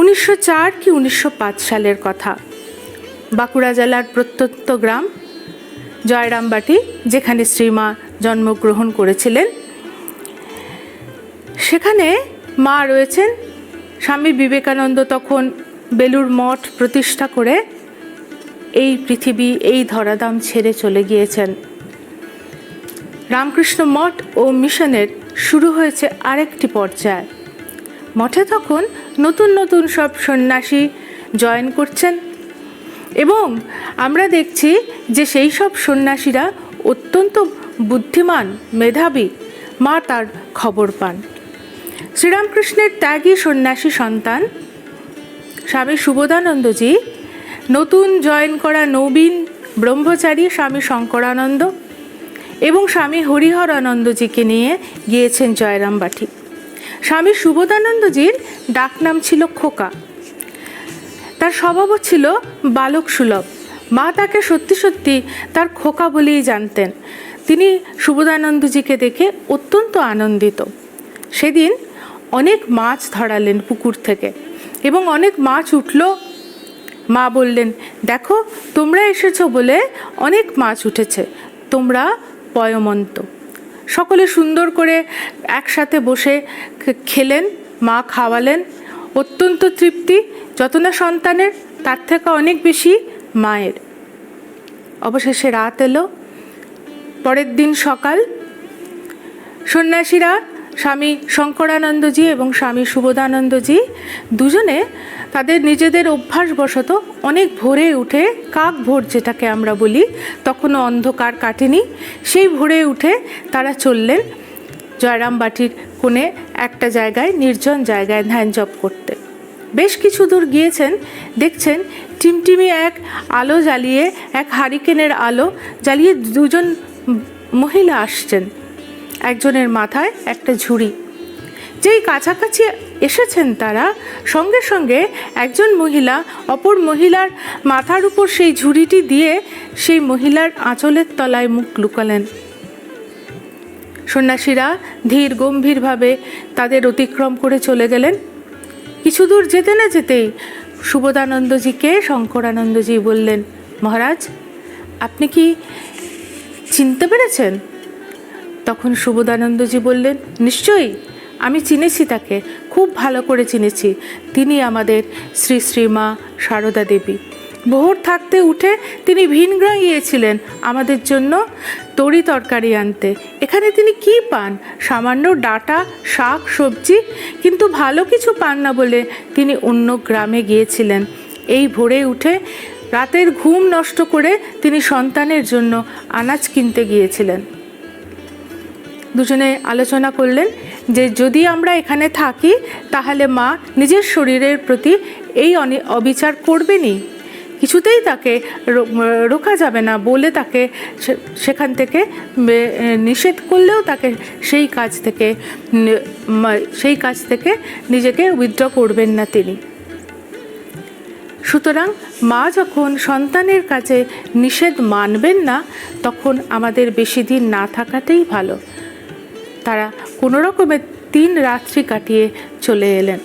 উনিশশো চার কি উনিশশো পাঁচ সালের কথা। বাঁকুড়া জেলার প্রত্যন্ত গ্রাম, জয়রামবাটি, যেখানে শ্রীমা জন্মগ্রহণ করেছিলেন। সেখানে মা রয়েছেন। স্বামী বিবেকানন্দ তখন বেলুর মঠ প্রতিষ্ঠা করে এই পৃথিবী, এই ধরাধাম ছেড়ে চলে গিয়েছেন। রামকৃষ্ণ মঠ ও মিশনের শুরু হয়েছে আরেকটি পর্যায়। মঠে তখন নতুন নতুন সব সন্ন্যাসী জয়েন করছেন। এবং আমরা দেখছি যে সেই সব সন্ন্যাসীরা অত্যন্ত বুদ্ধিমান, মেধাবী। মা তার খবর পান। শ্রীরামকৃষ্ণের ত্যাগী সন্ন্যাসী সন্তান স্বামী সুবোধানন্দজি নতুন জয়েন করা নবীন ব্রহ্মচারী স্বামী শঙ্করানন্দ এবং স্বামী হরিহরানন্দজিকে নিয়ে গিয়েছেন জয়রামবাটি। স্বামী সুবোধানন্দজির ডাকনাম ছিল খোকা। তার স্বভাবও ছিল বালক সুলভ। মা তাকে সত্যি সত্যি তার খোকা বলেই জানতেন। তিনি সুবোধানন্দজিকে দেখে অত্যন্ত আনন্দিত। সেদিন অনেক মাছ ধরালেন পুকুর থেকে এবং অনেক মাছ উঠল। মা বললেন, দেখো, তোমরা এসেছ বলে অনেক মাছ উঠেছে। তোমরা পয়মন্ত। সকলে সুন্দর করে একসাথে বসে খেলেন, মা খাওয়ালেন। অত্যন্ত তৃপ্তি যত না সন্তানের, তার থেকে অনেক বেশি মায়ের। অবশেষে রাত এলো। পরের দিন সকাল। সন্ন্যাসীরা স্বামী শঙ্করানন্দজি এবং স্বামী সুবোধানন্দজি দুজনে তাদের নিজেদের অভ্যাসবশত অনেক ভোরে উঠে কাক ভোর যেটাকে আমরা বলি, তখনও অন্ধকার কাটেনি। সেই ভোরে উঠে তারা চললেন জয়রামবাটির কোণে একটা জায়গায়, নির্জন জায়গায় ধ্যান জপ করতে। বেশ কিছু দূর গিয়েছেন, দেখছেন টিমটিমি এক আলো জ্বালিয়ে, এক হারিকেনের আলো জ্বালিয়ে দুজন মহিলা আসছেন। একজনের মাথায় একটা ঝুড়ি। যেই কাছাকাছি এসেছেন তারা, সঙ্গে সঙ্গে একজন মহিলা, অপর মহিলার মাথার উপর সেই ঝুড়িটি দিয়ে সেই মহিলার আঁচলের তলায় মুখ লুকালেন। সন্ন্যাসীরা ধীর গম্ভীরভাবে তাদের অতিক্রম করে চলে গেলেন। কিছু দূর যেতে না যেতেই সুবোধানন্দজিকে শঙ্করানন্দজি বললেন, মহারাজ, আপনি কি চিনতে পেরেছেন তখন সুবোধানন্দজি বললেন, নিশ্চয়ই, আমি চিনেছি তাকে, খুব ভালো করে চিনেছি। তিনি আমাদের শ্রী শ্রীমা সারদা দেবী। ভোর থাকতে উঠে তিনি ভিনগ্রা গিয়েছিলেন আমাদের জন্য তরি তরকারি আনতে। এখানে তিনি কি পান? সামান্য ডাটা, শাক, সবজি, কিন্তু ভালো কিছু পান না বলে তিনি অন্য গ্রামে গিয়েছিলেন। এই ভোরে উঠে রাতের ঘুম নষ্ট করে তিনি সন্তানের জন্য আনাজ কিনতে গিয়েছিলেন। দুজনে আলোচনা করলেন যে যদি আমরা এখানে থাকি, তাহলে মা নিজের শরীরের প্রতি এই অবিচার করবেনই। কিছুতেই তাকে রো- রোকা যাবে না বলে তাকে সেখান থেকে নিষেধ করলেও তাকে সেই কাজ থেকে সেই কাজ থেকে নিজেকে উইথড্র করবেন না তিনি। সুতরাং মা যখন সন্তানের কাছে নিষেধ মানবেন না, তখন আমাদের বেশি দিন না থাকাটাই ভালো। তারা কোনো রকমের তিন রাত্রি কাটিয়ে চলে এলেন।